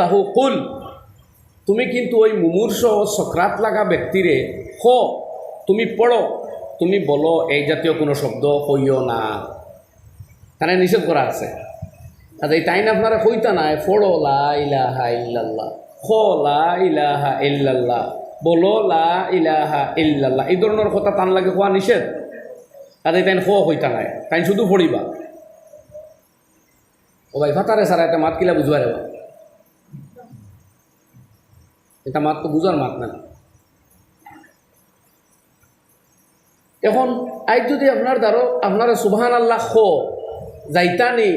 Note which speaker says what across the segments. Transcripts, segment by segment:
Speaker 1: লাহু কুল। তুমি কিন্তু ওই মুমূর্ষ সক্রাত লাগা ব্যক্তিরে হ, তুমি পড়ো, তুমি বলো এই জাতীয় কোনো শব্দ কইও না। তাহলে নিষেধ করা আছে। আচ্ছা এই টাইম আপনারা কইতা নাই ফড়ো লা ইলাহা ইল্লাল্লাহ খ লা ইলাহা ইল্লাল্লাহ, বলো লা ইলাহা ইল্লাল্লাহ, এই ধরনের কথা টান লাগে কোয়া নিষেধ? আর এই তাইন খ হইতা নাই তাই শুধু পড়িবা। ও ভাই ফাতারে সারা এটা মাত কিলা বুঝবা রে এটা মাত তো বুঝার মাত না। এখন আজ যদি আপনার দ্বারো আপনারা সুবহান আল্লাহ খ, যাইতানি,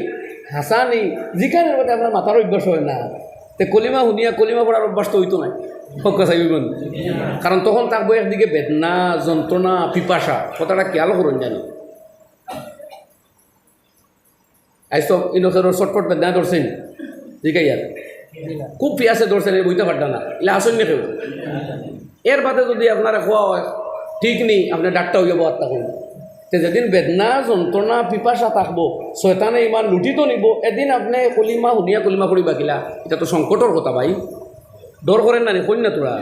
Speaker 1: হাসানি যেখানে মধ্যে আপনার মাথার অভ্যাস হয় না। তে কলিমা শুনিয়া কলিমা পড়ার অভ্যাস তো হইতো নাই। কারণ তখন তাক বই একদিকে বেদনা, যন্ত্রণা, পিপাসা, কথাটা খেয়াল করুন জানি। আজ তো ইনকের শর্টকট বেদনা ধরছেন জিকাই আর খুব পিয়াসে ধরছেন এই বইতে পারটা না এলে আসেন না কেউ এর বাদে যদি আপনারা খোয়া হয় ঠিক নেই আপনি ডাক্তার হইয়া বাদ থাকুন তে যেদিন বেদনা যন্ত্রণা পিপাসা থাকব শয়তানে ইমান লুটিতো নিব এদিন আপনি কলিমা শুনিয়া কলিমা করিবা কিলা এটা তো সংকটর কথা ভাই ডর করেন না নি কই না তোরা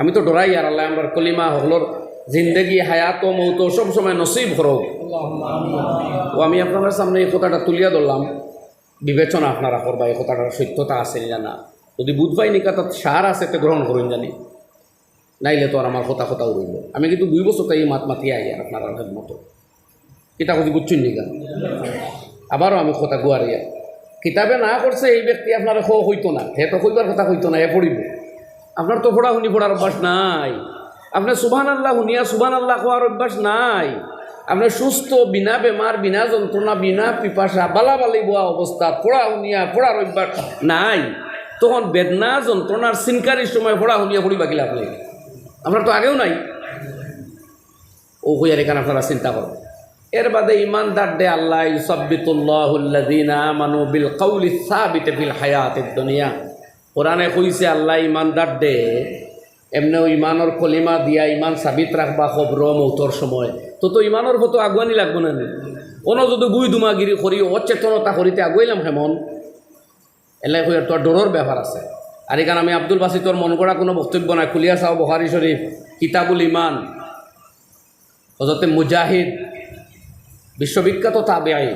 Speaker 1: আমি তো ডরাই আর আল্লাহ আমার কলিমা হকলর জিন্দগি, হায়াত ও মৌত সব সময় নসিব করো ও আমি আপনার সামনে এই কথাটা তুলিয়া ধরলাম। বিবেচনা আপনারা করবা এই কথাটার সত্যতা আছে না। যদি বুধবাই নিকা তাত সার আছে, তে গ্রহণ করুন জানি। নাইলে তো আর আমার কথা কথা উড়িল আমি কিন্তু দুই বছর তাই মাত মাতিয়ে আই আর আপনার মতো। কিতা কথা বুঝছুন নিকা। আবারও আমি কথা গুয়ারিয়া। কিতাবে না করছে এই ব্যক্তি আপনার হইতো না। হে তো কইবার কথা হইতো না, এ পড়িব। আপনার তো পড়া শুনি পড়ার অভ্যাস নাই। আপনার সুবান আল্লাহ শুনিয়া সুবান আল্লাহ খোয়ার অভ্যাস নাই। আপনার সুস্থ, বিনা বেমার, বিনা যন্ত্রণা, বিনা পিপাসা, বালাবালি বোয়া অবস্থা, পড়া শুনিয়া পড়ার অভ্যাস নাই। তখন বেদনা, যন্ত্রণার সিনকারির সময় পড়া শুনিয়া পড়িবা কিলা আপনি আপনার তো আগেও নাই। ও হইয়ার এখানে আপনারা চিন্তা করবেন এর বাদে ইমান ইমানদার দে আল্লাহ ইউসাব্বিতুল্লাহুল্লাযীনা আমানু বিল কওলি সাবিত ফিল হায়াতিদ দুনিয়া। কোরআনে কইছে আল্লাহ, ইমানদার দে এমনিও ইমানের কলিমা দিয়া ইমান সাবিত রাখবা খবর মৌতর সময়। তো তো ইমানের মতো আগুয়ানি লাগবো না নি? কোনো যদি গুই দুমাগিরি করি অচেতনতা করিতে আগুয়াইলাম হেমন। এলাই হইয়ার তোর ডোরর ব্যাপার আছে। আর এখানে আমি আব্দুল বাসিতর মন করা কোনো বক্তব্য নাই। খুলিয়া চাও বহারি শরীফ কিতাবুল ইমান হজরতে মুজাহিদ, বিশ্ববিখ্যাত তাবেআই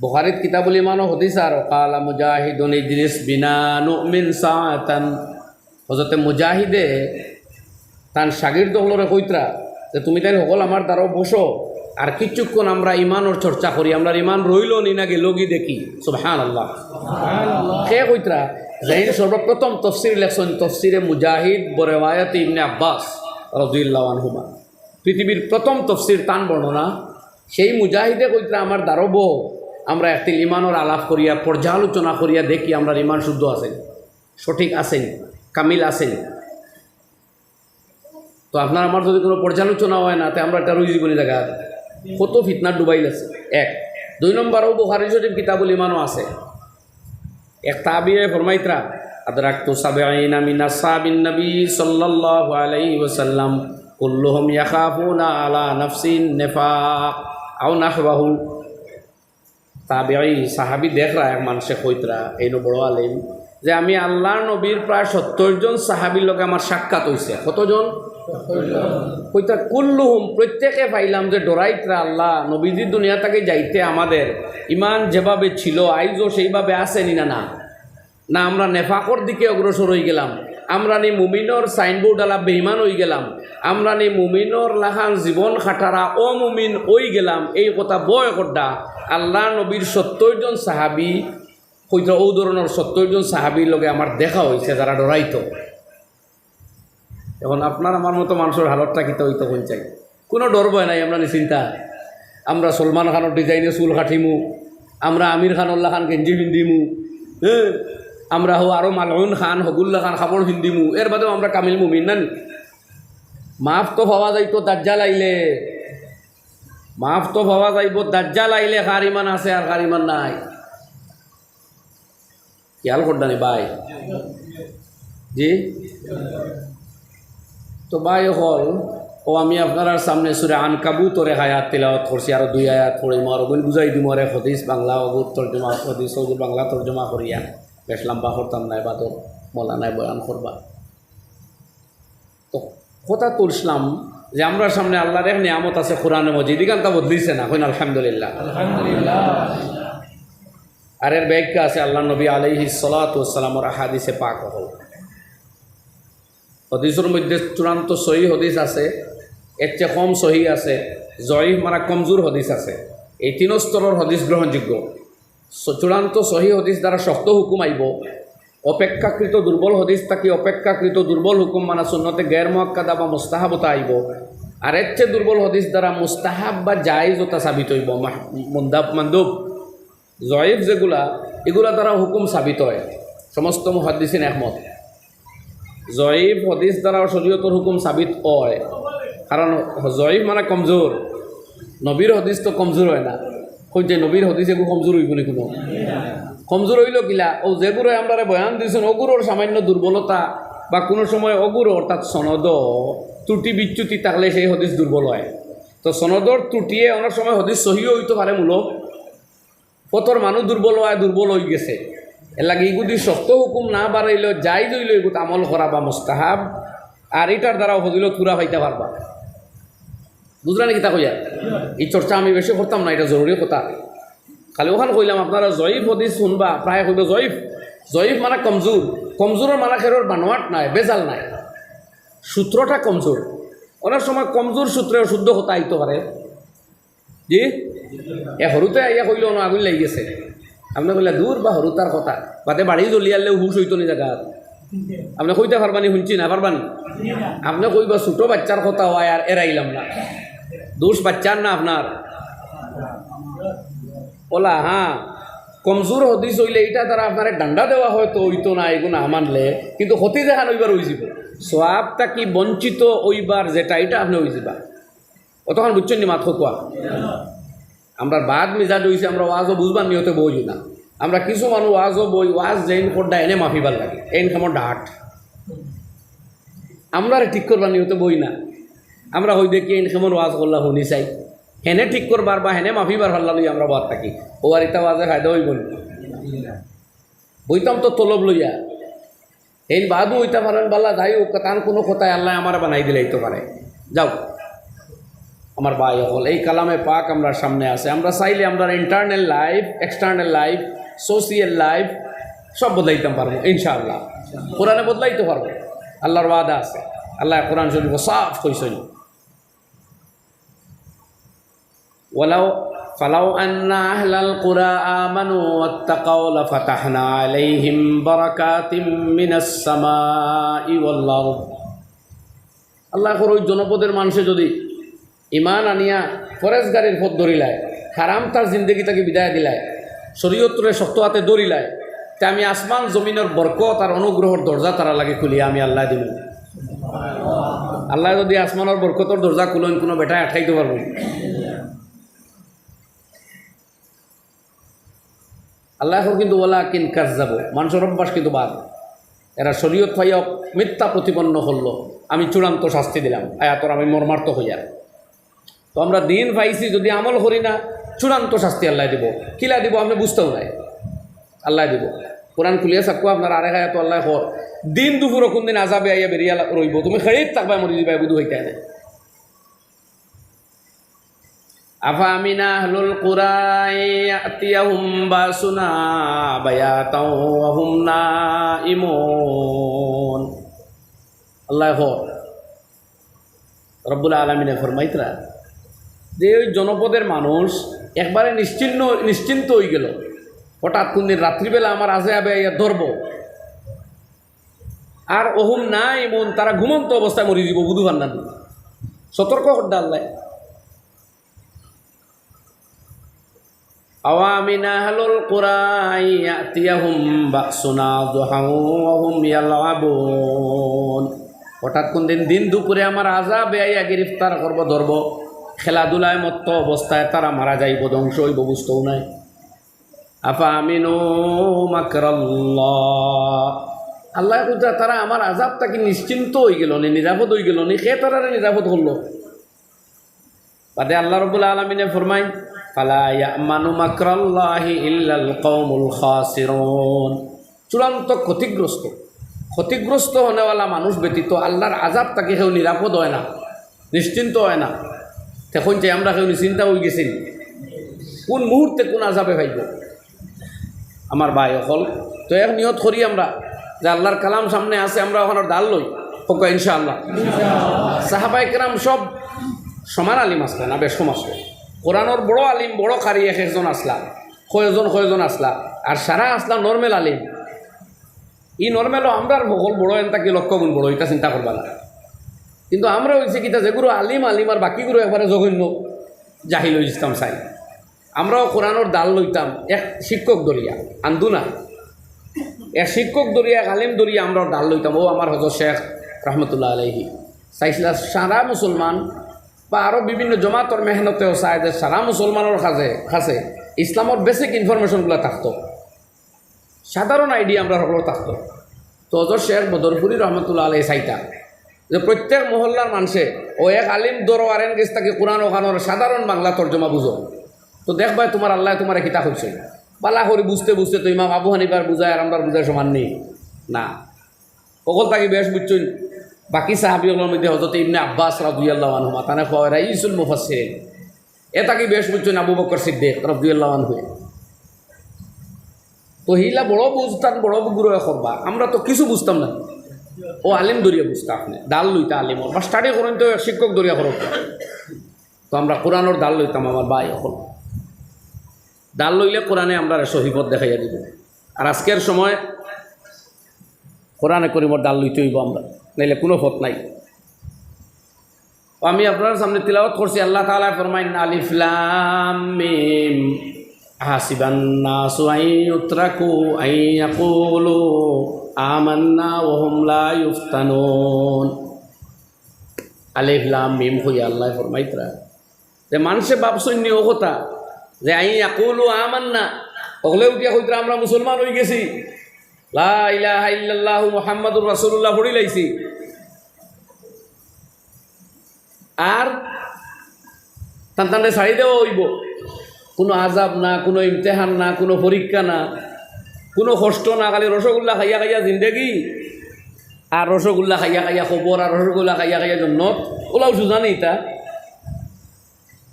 Speaker 1: বুখারিত কিতাবুল ইমানও হদিস আর কালা মুজাহিদুন ইদ্রিস বিনা নুমিন সাআতান। হজরতে মুজাহিদে তান শাগির দহলরে কইত্রা যে তুমি তাই সকল আমার দ্বারাও বসো আর কিছুক্ষণ আমরা ইমানোর চর্চা করি আমরা ইমান রইল নি না গেল গি দেখি। সুবহান আল্লাহ সে কইত্রা জাহিন সর্বপ্রথম তফসির লেখছেন তফসিরে মুজাহিদ বরেওয়ায়ত ইবনে আব্বাস রজুল্লাহ আনহুমা। পৃথিবীর প্রথম তফসির তান বর্ণনা সেই মুজাহিদে কইত্রা আমার দারব আমরা একটি ইমানোর আলাপ করিয়া পর্যালোচনা করিয়া দেখি আমরা ইমান শুদ্ধ আছেন সঠিক আছেন। কামিল আছেন তো আপনার আমার যদি কোনো পর্যালোচনা হয় না তে আমরা একটা রুই জীবনী দেখা কত ফিতনার ডুবাইল আছে। এক। দুই নম্বরও বুখারি শরীফ কিতাবুল ইমানও আছে। এক তাবিয়ে ফরমাইত্রা, আদরাক্তু সাবঈনা মিন আসহাবিন নবী সাল্লাল্লাহু আলাইহি ওয়াসাল্লাম, কুল্লুহুম ইয়াখাফুনা আলা নাফসিন নিফাক আও নাহবাহু তাবিঈ সাহাবী দেখরা এক মানুষে কইতরা এই বড় আলেম যে আমি আল্লাহর নবীর প্রায় সত্তর জন সাহাবির লগে আমার সাক্ষাৎ হইছে। কতজন? কইতা কুল্লুহুম, প্রত্যেকে পাইলাম যে ডরাইতরা আল্লাহ নবীজি দুনিয়া থেকে যাইতে আমাদের ইমান যেভাবে ছিল, আইজও সেইভাবে আসেনি না না? না, আমরা নেফাকর দিকে অগ্রসর হয়ে গেলাম। আমরা নি মুমিনর সাইনবোর্ড আলা বেইমান হয়ে গেলাম। আমরা নি মুমিনর লাখান জীবন খাটারা ও মুমিন ওই গেলাম। এই কথা বয় করডা আল্লাহ নবীর সত্তর জন সাহাবি হয়তো ও ধরনের সত্তর জন সাহাবির লগে আমার দেখা হয়েছে যারা ডরাইতো এখন আপনার আমার মতো মানুষের হালতটা কিতে হইতো কোন চাই কোনো ডর ভয় নাই আমরা নিশ্চিন্তা। আমরা সলমান খানের ডিজাইনে চুল কাটিমু আমরা আমির খানুল্লাহ খান গেঞ্জি পিন্ধিমু হ্যাঁ আমরা হো আরও মালউন খান, হগুল্লা খান কাপড় পিন্ধিমু এর বাদেও আমরা কামিল মুমিন না? মাফ তো পাওয়া যাইতো দাজ্জাল আইলে মাফ তো পাওয়া যাইব, দাজ্জাল আইলে কার ইমান আছে আর কার ইমান নাই। খেয়াল করডানি বাই জি? তো বাই হল, ও আমি আপনার সামনে সুরে আন কাবুতরে হায়াত তেলাওয়াত করছি, আর দুই আয়াত পড়িম, আর ওগুলো বুঝাই দিম আরে হদিস বাংলা অগুর তর্জমা, হদিস অগুর বাংলা তর্জমা করিয়া। বেশ লম্বা করতাম নাই বাদর মলা নাই বয়ান করবা। তো কথা তুলছিলাম যে আমরা সামনে আল্লাহর এক নিয়ামত আছে, কোরআনে মজিদ ইগানটা বদলিছে না কইন আলহামদুলিল্লাহ। আর এর ব্যাখ্যা আছে, আল্লাহ নবী আলাইহি সালাতামর হাদিসে পাক হল। হদিসের মধ্যে চূড়ান্ত সহি হদিস আছে, এর চেয়ে কম সহি আছে জয়ী মারা কমজোর হদিস আছে। এই তিন স্তরের হদিস গ্রহণযোগ্য। চূড়ান্ত সহি হদিস দ্বারা শক্ত হুকুম আইব। অপেক্ষাকৃত দুর্বল হদিস থাকি অপেক্ষাকৃত দুর্বল হুকুম মানা সুন্নতে গের মহাক্কাদা বা মুস্তাহাবতা আইব। আর এর চেয়ে দুর্বল হদিস দ্বারা মুস্তাহাব বা জায়জতা সাবিত হইব। মুন্দাব মান্দুব। জয়েব যেগুলা, এগুলা দ্বারা হুকুম সাবিত হয়। সমস্ত মুহাদ্দিসিন একমত। জয়ীব হদিস দ্বারা শরীয়তর হুকুম সাবিত হয়। কারণ জয়ীব মানে কমজোর। নবীর হদিস তো কমজোর হয় না। কই যে নবীর হদিস এগুলো কমজোর হইব নি কোনো? কমজোর হইল কিলা? ও যেগুলো আমরা বয়ান দিয়েছেন অগুরোর সামান্য দুর্বলতা বা কোনো সময় অগুর অর্থাৎ সনদ, ত্রুটি বিচ্যুতি থাকলে সেই হদিস দুর্বল হয়। তো সনদর ত্রুটিয়ে অনেক সময় হদিস সহিও হইতে পারে মূলক। কতর মানুষ দুর্বল হয় দুর্বল হয়ে গেছে। এর লাগে ইগুদি শক্ত হুকুম না বাড়াইল যাই জইল এগুত আমল করা বা মোস্তাহাব। আর এটার দ্বারাও হদিল থুরা পাইতে পারবা বুঝলা নাকি তা কইয়া? এই চর্চা আমি বেশি করতাম না, এটা জরুরি কথা। খালি ওখানে কইলাম, আপনারা জয়ীফ হদিস শুনবা প্রায় কইব জয়ীফ। জয়ীফ মানে কমজোর কমজোরের মানা খেরোর বানোয়াট নাই, বেজাল নাই। সূত্রটা কমজোর অনেক সময় কমজোর সূত্রে শুদ্ধ কথা আইতে পারে জি? এ সৰুতে আইয়া কইল ন আগুন লাগি গেছে আপনি কইলা দূর বা সৰুতাৰ কথা। বাদে বাঢ়ি জ্বলি আনলেও হুশ হইতো নি জায়গাত আপনি কইতে পারবানি শুনছি না পারবানি আপনি কইবা, ছোটো বাচ্চার কথা হয় আর এরাইলাম না। দোষ বাচ্চার না আপনার ওলা হ্যাঁ কমজোর হদিস হইলে এইটা দ্বারা আপনার ডান্ডা দেওয়া হয়তো হইতো না এগুলো না মানলে কিন্তু হতি দেখান ওইবার হয়ে যাব। সোয়াবটা কি বঞ্চিত ওইবার যেটা এটা আপনি হয়ে যাবা। অতক্ষণ বুঝছেন মাথো কোয়া আমরা বাদ মিজাজ হয়েছে আমরা ওয়াজও বুঝবার নিয়তে বই না। আমরা কিছু মানুষ ওয়াজও বই, ওয়াজ যেইন কোডটা এনে মাফিবার লাগে। এন খামর ডাট আমরা ঠিক করবার নিয়তে বই না। আমরা হই দেখি এইন খামর ওয়াজ করলা শুনি চাই। হেনে ঠিক করবার বা হেনে মাফিবার হাল্লা লই আমরা বাদ থাকি। ও আর ইতা ওয়াজে ফায়দা হইব? বইতাম তো তলব লইয়া। এই বাদু হইতে পারেন বালা যাই হোক তার কোনো কথায় আল্লাহ আমার বানাই দিলে তো পারে। যাও। আমার ভাই হল এই কালামে পাক আমরা সামনে আছে আমরা চাইলে আমরা internal life external life social life সব বদলাইতে পারবো ইনশাআল্লাহ কোরআনে বদলাইতে পারবো আল্লাহর ওয়াদা আছে আল্লাহ কোরআন শরীফ সাফ কইসেন ولو فلو أن أهل القرى آمنوا واتقوا لفتحنا عليهم بركات من السماء والأرض আল্লাহ করে ওই জনপদের মানুষে যদি ইমান আনিয়া ফরেস্ট গাড়ির পথ ধরিলায় হারাম তার জিন্দগি তাকে বিদায় দিলায় শরীয়তরে শক্ত হাতে ধরিলায় তে আমি আসমান জমিনের বরকত আর অনুগ্রহর দরজা তারা লাগে খুলিয়া আমি আল্লাহ দিব আল্লাহ যদি আসমানের বরকতর দরজা খুলেন, কোনো বেটায় আঠাইতে পারব না। আল্লাহ এখন কিন্তু ওলা কিন কাজ যাব মানুষের অভ্যাস কিন্তু বাদ। এরা শরীয়ত পাইয়া মিথ্যা প্রতিপন্ন হলো, আমি চূড়ান্ত শাস্তি দিলাম আয়াতর আমি মর্মার্থ হইয়া। তো আমরা দিন পাইছি যদি আমল করি না, চূড়ান্ত শাস্তি আল্লাহ দিব। কিলা দিব আপনি বুঝতেও নাই। আল্লাহ দিব। কোরআন খুলিয়া থাকব আপনার আরে হায় তো আল্লাহ হর দিন দুপুর কোন দিন আজাবে আইয়া বেরিয়া রইব তুমি খেড়িত থাকবা মরি দিবা বুধু হইতে না আফা আমিনা আহলুল কুরাইয়াতিয়াহুম বাসুনা বায়াতাও হুম ইম আল্লাহ হর রব্বুল আলমিনে ফরমাইতরা যে ওই জনপদের মানুষ একবারে নিশ্চিন্ন নিশ্চিন্ত হয়ে গেল হঠাৎ কোনদিন রাত্রিবেলা আমার আজে আবে ইয়া ধরব আর ওহুম না এমন তারা ঘুমন্ত অবস্থায় মরি দিব বুধু ভান্না সতর্ক হড্ডা আল্লাহ أوامن أهل القرى أن يأتيهم بأسنا ضحى وهم يلعبون হঠাৎ কোন দিন দিন দুপুরে আমার আজাবে আইয়া গ্রেফতার করবো ধরব খেলাধুলায় মত্ত অবস্থায় তারা মারা যাইব, ধ্বংস হইব, বুঝতেও নাই। আফা আমিনু মাকরাল্লাহ। আল্লাহ কুজা তারা আমার আজাব তাকে নিশ্চিন্ত হয়ে গেল নি, নিরাপদ হয়ে গেল নি? সে তারা নিরাপদ করল? বাদে আল্লাহ রবুল্লা আলমিনে ফরমাই চূড়ান্ত ক্ষতিগ্রস্ত ক্ষতিগ্রস্ত হনেওয়ালা মানুষ ব্যতীত আল্লাহর আজাব তাকে কেউ নিরাপদ হয় না, নিশ্চিন্ত হয় না। তখন যে আমরা কেউ চিন্তা হয়ে গেছি কোন মুহূর্তে কোন আজাবে ভাইব আমার ভাই অকল। তো এক নিয়ত করি আমরা যে আল্লাহর কালাম সামনে আছে, আমরা ওখানে ডাল লই। হোক, ইনশাআল্লাহ। সাহাবাই কেরাম সব সমান আলিম আসলা না, বেশ আসলো। কোরআনোর বড় আলিম, বড় কারি এক একজন আসলা, কয়জন কয়জন আসলা, আর সারা আসলা নর্মেল আলিম। ই নর্মেলও আমরা ভগল বড়, এনতা কি লক্ষ্য গুণ বড়, এটা চিন্তা করবা না। কিন্তু আমরা হয়েছে কিতা যেগুলো আলিম আলিম আর বাকিগুলো একবারে জঘন্য। জাহিল ইসলাম চাই আমরাও কোরআনোর দাল লইতাম, এক শিক্ষক দরিয়া আন্দু না এক শিক্ষক দরিয়া এক আলিম দরিয়া আমরাও ডাল লইতাম। ও আমার হজর শেখ রহমতুল্লাহ আলহি চাইছিলা সারা মুসলমান বা আরও বিভিন্ন জমাতর মেহনতেও চায় যে সারা মুসলমানের কাছে কাছে ইসলামর বেসিক ইনফরমেশনগুলো থাকতো সাধারণ আইডিয়া আমরা সকলের থাকতো তো হজর শেখ বদরপুরি রহমতুল্লাহ আলহি চাইতা। যে প্রত্যেক মহল্লার মানুষে, ও এক আলিম দরওয়ারেন গেছ তাকে কোরআন ওখানোর সাধারণ বাংলা তর্জমা বুঝো। তো দেখবা তোমার আল্লাহ তোমার কিতা করছে বালা করে বুঝতে বুঝতে তো ইমাম আবু হানিবার বুঝায় আর আমরা বুঝায় সমান নেই। না। সকল তাকে বেশ বুঝছেন। বাকি সাহাবিগুলোর মধ্যে হজরত ইবনে আব্বাস রাজুয়াল্লাহ আনহুমা তানে খাওয়া ইসুল মুফাসির এ তাকে বেশ বুঝছেন আবু বকর সিদ্দিক রাজুয়াল্লাহ আনহু। তো হিলা বড় বুঝতাম বড় গুরু করবা। আমরা তো কিছু বুঝতাম না। ও আলিম দরিয়া বুঝতা আপনি। ডাল লইতা আলিম। বা স্টাডি করেন তো শিক্ষক দরিয়া করো তো আমরা কোরআনোর ডাল লইতাম আমার ভাই এখন। ডাল লইলে কোরআনে আমরা সহিপথ দেখাইয়া দিব। আর আজকের সময় কোরআনে করিমর ডাল লইতে হইব আমরা। নাইলে কোনো পথ নাই। আমি আপনার সামনে তিলাওয়াত করছি। আল্লাহ তালা ফরমাইন আলিফলাম হাসিবান নাসু আই উতরাকু আই ইয়াকুলু, আমান্না ওহম লা ইফতানুন আলিফলাম মিম হইয়া আল্লাহ ফরমাইতরা। যে মানুষে ভাবছন্য ও কথা, যে আই আকুলু আমান্না ওগলে উঠিয়া কইতরা, আমরা মুসলমান হয়ে গেছি। লা ইলাহা ইল্লাল্লাহু মুহাম্মাদুর রাসূলুল্লাহ পড়ি লাইছি। আর টান টানটা ছাড়ি দেওয়া হইব। কোনো আজাব না, কোনো ইমতেহান না, কোনো পরীক্ষা না, কোনো কষ্ট না, খালি রসগোল্লা খাইয়া খাইয়া জিন্দেগি। আর রসগোল্লা খাইয়া খাইয়া খবর আর রসগোল্লা খাইয়া খাইয়া জন্নত। ওলাও সুজা নেই তা।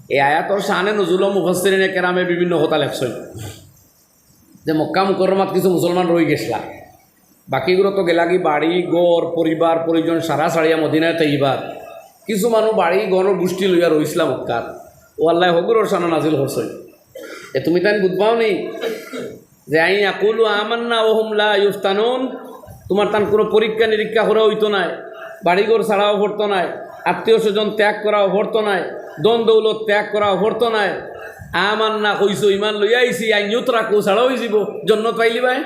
Speaker 1: এই আয়াতর শাহানে নজুল মুফাসরিনে কেরামে বিভিন্ন কথা লেখছেন যে মক্কা মুকরমাত কিছু মুসলমান রয়ে গেছলা। বাকিগুলো তো গেলাগি বাড়ি গড় পরিবার পরিজন সারা সারিয়া মদিনায় তাইবার কিছু মানুষ বাড়ি গড় গোষ্ঠী লইয়া রইছিলাম মক্কার ও আল্লাহ হগুরর সানা নাজিল হরছই এ তুমি তাই বুঝবাও নি যে আই আকুলু আমান্না ওহম লা ইউফতানুন। তোমার তান কোনো পরীক্ষা নিরীক্ষা করা হইতো নাই, বাড়িঘর ছাড়াও পড়তো নাই, আত্মীয় স্বজন ত্যাগ করাও পড়তো নাই, দন দৌলত ত্যাগ করাও পড়তো নাই। আমার না কইছো, ইমান লই আইছি আই নিউত রাখো ছাড়া হয়ে যাব জন্ম পাইলি ভাই?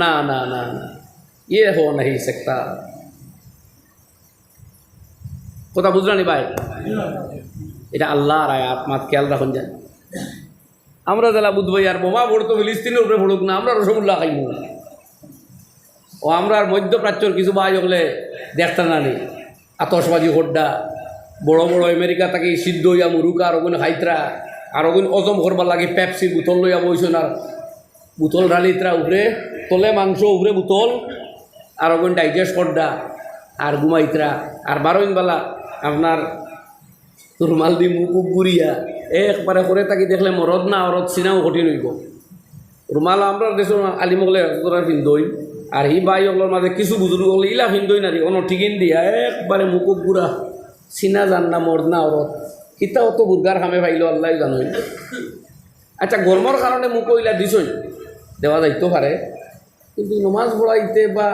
Speaker 1: না না না না। ইয়ে হো নাহি সেক্তা। কথা বুঝলানি ভাই? এটা আল্লাহর আয়াত, মাত খেয়াল রাখুন যান। আমরা যারা বুঝব আর বোমা পড়তো ফিলিস্তিনের উপরে পড়ুক না, আমরা রসগোল্লা খাইব। ও আমরা আর মধ্যপ্রাচ্যর কিছু ভাই হলে দেখতাম না নেই। আতসবাজি হোড্ডা, বড় বড় আমেরিকা তাকে সিদ্ধ হইয়া মুরুকা আর ওগুলো খাইতরা আর ওগুলো অজম করবার লাগে পেপসির বোতল লইয়া বইছেন আর বোতল ঢালিতরা উপরে, তলে মাংস উপরে বোতল, আর ওগুলো ডাইজেস্ট করডা, আর ঘুমাইতরা। আর বারোইনবেলা আপনার রুমাল দি মুখ গুড়িয়া একবারে করে তাকে দেখলে মরদ না, অরদ চিনাও কঠিন হইব রুমাল আমরা দেশের আলিমগলে তোরা পিন্ধই আর হি বাই ওগুলোর মাঝে কিছু বুজুর্গ হলে, ইলা পিন্ধই না অন ঠিকিন দিয়া একবারে মুখ গুড়া চিনা জান না মরদ না অরদ কিতা অত বুর্গার খামে পাইল আল্লাহ জানোই। আচ্ছা গরমর কারণে মুখ ইলা দিছই দেওয়া যাইতে পারে কিন্তু নমাজ পড়াইতে বা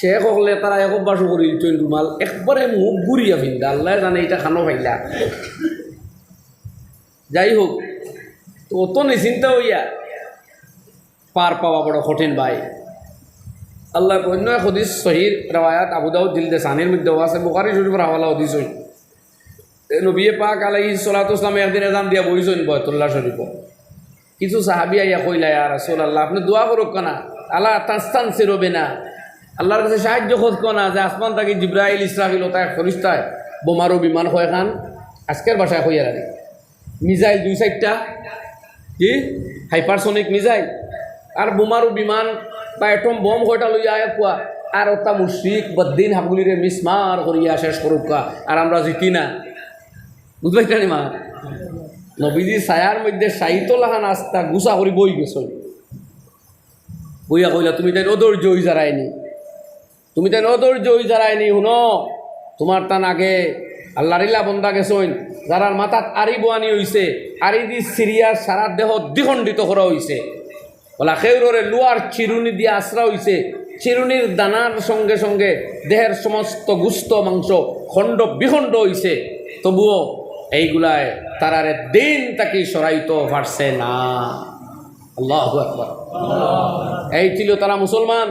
Speaker 1: শেখ হলে তারা এক অভ্যাস করি রুমাল একবারে মুখ ঘুরিয়া পিন্ধা আল্লাহ জানে এটা খানো পাইলা যাই হোক, তো অত নিশ্চিন্তা হইয়া পার পাওয়া বড় কঠিন ভাই। আল্লাহ অন্য এক হদিস শহীদ রওয়ায়াত আবুদাউ দিল দে সানির মধ্যে আছে, বুখারি শরীফের হাওয়ালা হদিস হই। নবিয়ে পাক আলাই সলাতুসলাম একদিন এজাম দিয়া বইছেন বয়তুল্লাহ শরীফ। কিছু সাহাবি আইয়া কইলা, ইয়া রাসূলুল্লাহ, আপনি দোয়া করুক কানা আলা তাস্তান সিরবে না আল্লাহর কাছে সাহায্য খোঁজ না যে আসমান থাকি জিব্রাইল ইসরাফিল ওটা এক ফরিস্তায় বোমারু বিমান হয় খান। আজকের বাসায় হইয়া রাখে। মিজাইল দুই চারটা। কি? Hypersonic missile. আর বোমারু বিমান বা এটম বম কয়টা লইয়া আয় কোয়া আর ওটা মুশ্রিক বদ্দিন হাবগুলিরে মিসমার করিয়া শেষ করুক আর আমরা জিতি না? বুঝবাই নি মা? নবীজি ছায়ার মধ্যে সাহিত্যলাহান আস্তা গুছা করে বই গেছ। বইয়া কইলা, তুমি তাই অধৈর্য হই যারাইনি তুমি তাই অধৈর্য হই যারাইনি শুনো। তোমার তান আগে আল্লাহরিলা বন্দা গেছইন যারার মাথাত আরি বোয়ানি হইছে আরি দি সিরিয়ার সারা দেহ দ্বিখণ্ডিত করা হইছে বলা খেউরে লোয়ার চিরুনি দিয়ে আশ্রা হইছে চিরুনির দানার সঙ্গে সঙ্গে দেহের সমস্ত গুস্ত মাংস খণ্ড বিখণ্ড হইছে তবুও এইগুলায় তারারে দিন তাকে সরাইতে পারছে না। আল্লাহ আকবার এই ছিল তারা মুসলমান